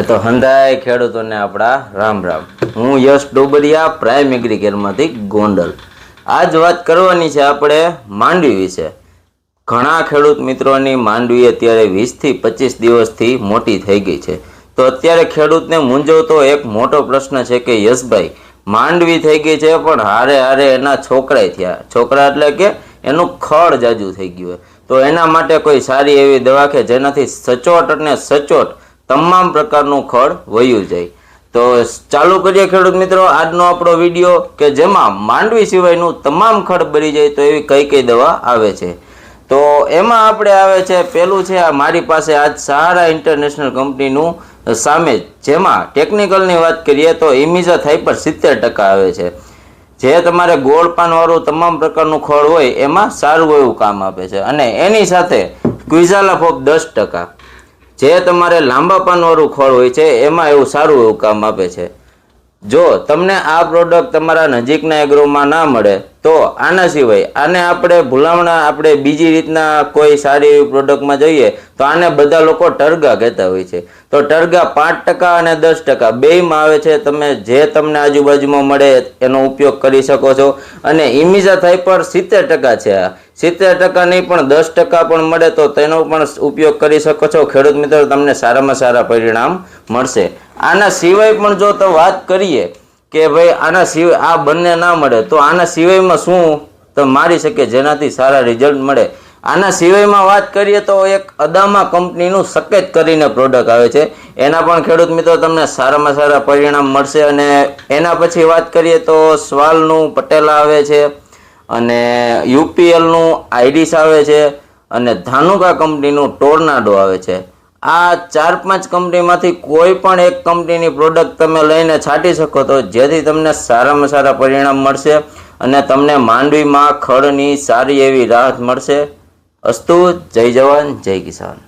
એ તો હંધાય ખેડૂતોને આપણા રામ રામ. હું યશ ડોબરિયા પ્રાઇમ એગ્રીકેરમાંથી ગોંડલ. આજ વાત કરવાની છે આપણે માંડવી વિશે. ઘણા ખેડૂત મિત્રોની માંડવી અત્યારે વીસથી પચીસ દિવસથી મોટી થઈ ગઈ છે. તો અત્યારે ખેડૂતને મૂંઝવતો એક મોટો પ્રશ્ન છે કે, યશભાઈ, માંડવી થઈ ગઈ છે, પણ હારે હારે એના છોકરાએ થયા. છોકરા એટલે કે એનું ખડ જાજુ થઈ ગયું હોય. તો એના માટે કોઈ સારી એવી દવા કે જેનાથી સચોટ અને સચોટ તમામ પ્રકારનું ખડ વયું જાય. તો ચાલુ કરીએ ખેડૂત મિત્રો, આજનો આપણો વીડિયો કે જેમાં માંડવી સિવાયનું તમામ ખડ બળી જાય તો એવી કઈ કઈ દવા આવે છે. તો એમાં આપણે આવે છે, પેલું છે આ મારી પાસે આજ સહારા ઇન્ટરનેશનલ કંપનીનું સામે જેમાં ટેકનિકલની વાત કરીએ તો ઇમિઝા થાઇપર સિત્તેર ટકા આવે છે. જે તમારે ગોળ પાનવાળું તમામ પ્રકારનું ખળ હોય એમાં સારું એવું કામ આપે છે. અને એની સાથે ક્વિઝાલાફોપ દસ ટકા. જે તમારે લાંબા પાનવાળું ખોળ હોય છે, એમાં એવું સારું એવું કામ આપે છે. જો તમને આ પ્રોડક્ટ તમારા નજીકના એગ્રોમાં ના મળે, તો આના સિવાય આને આપણે ભૂલામણા, આપણે બીજી રીતના કોઈ સારી એવી પ્રોડક્ટમાં જોઈએ, તો આને બધા લોકો ટરગા કહેતા હોય છે. તો ટરગા પાંચ ટકા અને દસ ટકા બેયમાં આવે છે, તમે જે તમને આજુબાજુમાં મળે એનો ઉપયોગ કરી શકો છો. અને ઇમિઝા થાઇપર સિત્તેર ટકા છે આ. સિત્તેર ટકા નહીં, પણ દસ ટકા પણ મળે તો તેનો પણ ઉપયોગ કરી શકો છો. ખેડૂત મિત્રો, તમને સારામાં સારા પરિણામ મળશે. આના સિવાય પણ જો તો વાત કરીએ કે ભાઈ, આના સિવાય આ બંને ના મળે, તો આના સિવાયમાં શું? તો મારી શકે જેનાથી સારા રિઝલ્ટ મળે. આના સિવાયમાં વાત કરીએ તો એક અદામા કંપનીનું સકેત કરીને પ્રોડક્ટ આવે છે. એના પણ ખેડૂત મિત્રો, તમને સારામાં સારા પરિણામ મળશે. અને એના પછી વાત કરીએ તો સ્વાલનું પટેલા આવે છે. અને યુપીએલનું આઈડીસ આવે છે અને ધાનુકા કંપનીનું ટોર્નાડો આવે છે. આ ચાર પાંચ કંપનીમાંથી કોઈ પણ એક કંપનીની પ્રોડક્ટ તમે લઈને છાંટી શકો તો જેથી તમને સારામાં સારા પરિણામ મળશે અને તમને માંડવીમાં ખડની સારી એવી રાહત મળશે. અસ્તુ, જય જવાન, જય કિસાન.